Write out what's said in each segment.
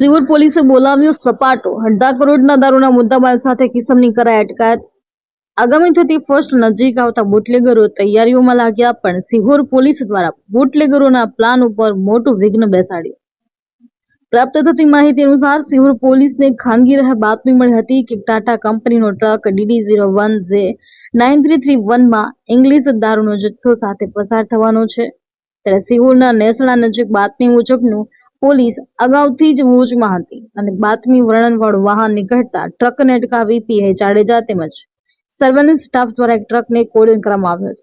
સિવર પોલીસે બોલાવ્યો સપાટો. અડધા કરોડના દારૂના મુદ્દામાલ સાથે કિસમની કરાઈ અટકાયત. આગામી થતી ફર્સ્ટ નજીક આવતા બુટલેગરો તૈયારીઓમાં લાગ્યા, પણ સિહોર પોલીસ દ્વારા બુટલેગરોના પ્લાન ઉપર મોટું વિઘ્ન બેસાડ્યું. પ્રાપ્ત થતી માહિતી અનુસાર, સિહોર પોલીસને ખાનગી રહે બાતમી મળી હતી કે ટાટા કંપનીનો truck DD zero one J nine three three વનમાં ઇંગ્લિશ દારૂનો જથ્થો સાથે પસાર થવાનો છે. ત્યારે સિહોરના નેસડા નજીક બાતમી મુજબનું પોલીસ અગાઉથી જ મોજમાં હતી અને બાતમી વર્ણનવાળું વાહન નીકળતા ટ્રકને અટકાવી પીઆઈ જાડેજા તેમજ સર્વેલન્સ સ્ટાફ દ્વારા એક ટ્રકને કોડિંગ કરવામાં આવ્યો હતો.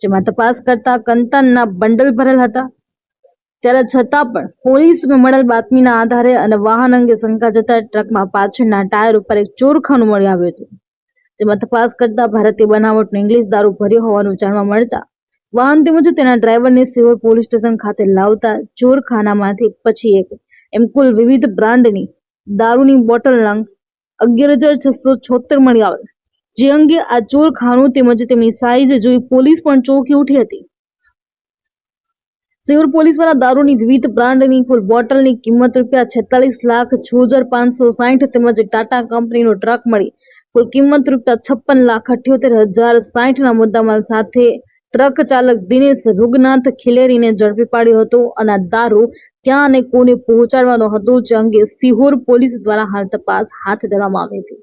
જેમાં તપાસ કરતા કંતનના બંડલ ભરેલ હતા. ત્યારે છતાં પણ પોલીસને મળેલ બાતમીના આધારે અને વાહન અંગે શંકા જતા ટ્રકમાં પાછળના ટાયર ઉપર એક ચોરખાનું મળી આવ્યું હતું. જેમાં તપાસ કરતા ભારતીય બનાવટનું ઇંગ્લિશ દારૂ ભર્યો હોવાનું જાણવા મળતા વાહન તેમજ તેના ડ્રાઈવરને સિહોર પોલીસ સ્ટેશન ખાતે લાવતા ચોરખાનામાંથી પછી એક, એમ કુલ વિવિધ બ્રાન્ડની દારૂની બોટલ નંગ અગિયાર હજાર છસો છોતેર મળી આવેલ જે અંગે આ ચોરખાનું તેમજ તેમની સાઈઝ જોઈ પોલીસ પણ ચોંકી ઉઠી હતી. સિહોર પોલીસ દ્વારા દારૂની વિવિધ બ્રાન્ડની કુલ બોટલની કિંમત રૂપિયા છેતાલીસ લાખ છ હજાર પાંચસો સાઠ તેમજ ટાટા કંપનીનો ટ્રક મળી. કુલ કિંમત રૂપિયા છપ્પન લાખ અઠ્યોતેર હજાર સાઠના મુદ્દામાલ સાથે ટ્રક ચાલક દિનેશ રૂગનાથ ખિલેરીને ઝડપી પાડ્યો હતો અને દારૂ ક્યાં અને કોને પહોંચાડવાનો હતો, જે અંગે સિહોર પોલીસ દ્વારા હાલ તપાસ હાથ ધરવામાં આવી હતી.